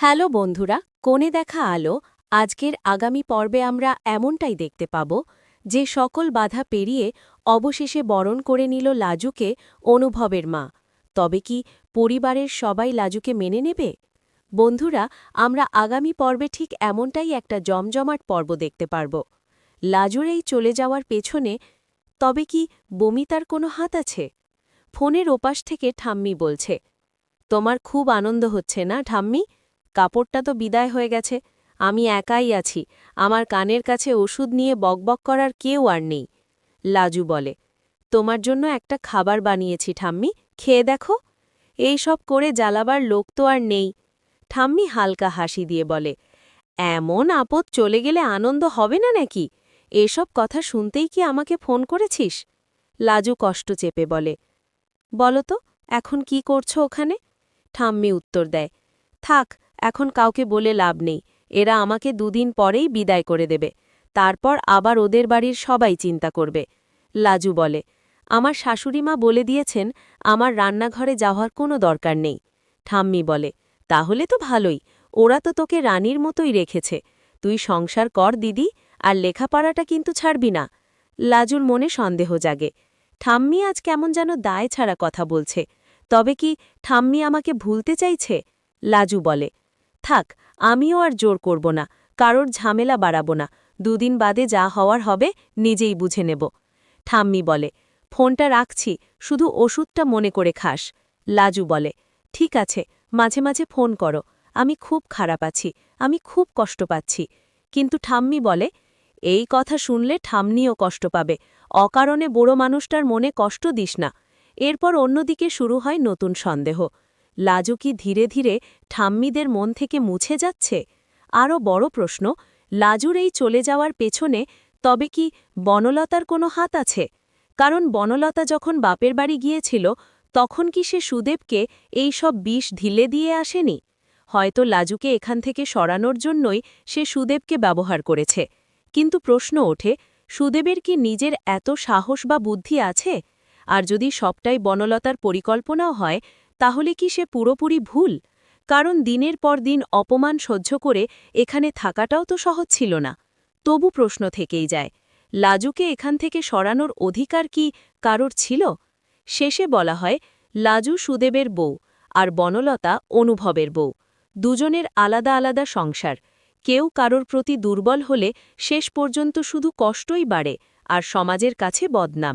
Hello বন্ধুরা, কোণে দেখা আলো, আজকের আগামী পর্বে আমরা এমনটাই দেখতে পাব, যে সকল বাধা পেরিয়ে অবশেষে বরণ করে নিল লাজুকে অনুভবের মা। তবে কি পরিবারের সবাই লাজুকে মেনে নেবে? বন্ধুরা, আমরা আগামী পর্বে ঠিক এমনটাই একটা জমজমাট পর্ব দেখতে পারব। লাজুর এই চলে যাওয়ার পেছনে তবে কি বমিতার কোনো হাত আছে? ফোনের ওপাশ থেকে ঠাম্মি বলছে, তোমার খুব আনন্দ হচ্ছে না ঠাম্মি? কাপড়টা তো বিদায় হয়ে গেছে, আমি একাই আছি, আমার কানের কাছে ওষুধ নিয়ে বকবক করার কেউ আর নেই। লাজু বলে, তোমার জন্য একটা খাবার বানিয়েছি ঠাম্মি, খেয়ে দেখো। এই সব করে জ্বালাবার লোক তো আর নেই। ঠাম্মি হালকা হাসি দিয়ে বলে, এমন আপদ চলে গেলে আনন্দ হবে না নাকি? এসব কথা শুনতেই কি আমাকে ফোন করেছিস? লাজু কষ্ট চেপে বলে, বলো তো, এখন কি করছ ওখানে? ঠাম্মি উত্তর দেয় থাক, এখন কাউকে বলে লাভ নেই। এরা আমাকে দুদিন পরেই বিদায় করে দেবে। তারপর আবার ওদের বাড়ির সবাই চিন্তা করবে। লাজু বলে, আমার শাশুড়িমা বলে দিয়েছেন আমার রান্নাঘরে যাওয়ার কোনো দরকার নেই। ঠাম্মি বলে, তাহলে তো ভালোই, ওরা তো তোকে রানীর মতোই রেখেছে। তুই সংসার কর দিদি, আর লেখাপড়াটা কিন্তু ছাড়বি না। লাজুর মনে সন্দেহ জাগে, ঠাম্মি আজ কেমন যেন দায় ছাড়া কথা বলছে। তবে কি ঠাম্মি আমাকে ভুলতে চাইছে? লাজু বলে, থাক, আমিও আর জোর করব না, কারোর ঝামেলা বাড়াবো না, দুদিন বাদে যা হওয়ার হবে, নিজেই বুঝে নেব। ঠাম্মি বলে, ফোনটা রাখছি, শুধু ওষুধটা মনে করে খাস। লাজু বলে, ঠিক আছে, মাঝে মাঝে ফোন করো, আমি খুব খারাপ আছি, আমি খুব কষ্ট পাচ্ছি। কিন্তু ঠাম্মি বলে, এই কথা শুনলে ঠাম্নিও কষ্ট পাবে, অকারণে বড় মানুষটার মনে কষ্ট দিস না। এরপর অন্যদিকে শুরু হয় নতুন সন্দেহ। লাজু কি ধীরে ধীরে ঠাম্মিদের মন থেকে মুছে যাচ্ছে? আরও বড় প্রশ্ন, লাজুর এই চলে যাওয়ার পেছনে তবে কি বনলতার কোনো হাত আছে? কারণ বনলতা যখন বাপের বাড়ি গিয়েছিল, তখন কি সে সুদেবকে এই সব বিষ ঢিলে দিয়ে আসেনি? হয়তো লাজুকে এখান থেকে সরানোর জন্যই সে সুদেবকে ব্যবহার করেছে। কিন্তু প্রশ্ন ওঠে, সুদেবের কি নিজের এত সাহস বা বুদ্ধি আছে? আর যদি সবটাই বনলতার পরিকল্পনাও হয় তাহলে কি সে পুরোপুরি ভুল? কারণ দিনের পর দিন অপমান সহ্য করে এখানে থাকাটাও তো সহজ ছিল না। তবু প্রশ্ন থেকেই যায়, লাজুকে এখান থেকে সরানোর অধিকার কি কারোর ছিল? শেষে বলা হয়, লাজু সুদেবের বউ আর বনলতা অনুভবের বউ। দুজনের আলাদা আলাদা সংসার। কেউ কারোর প্রতি দুর্বল হলে শেষ পর্যন্ত শুধু কষ্টই বাড়ে আর সমাজের কাছে বদনাম।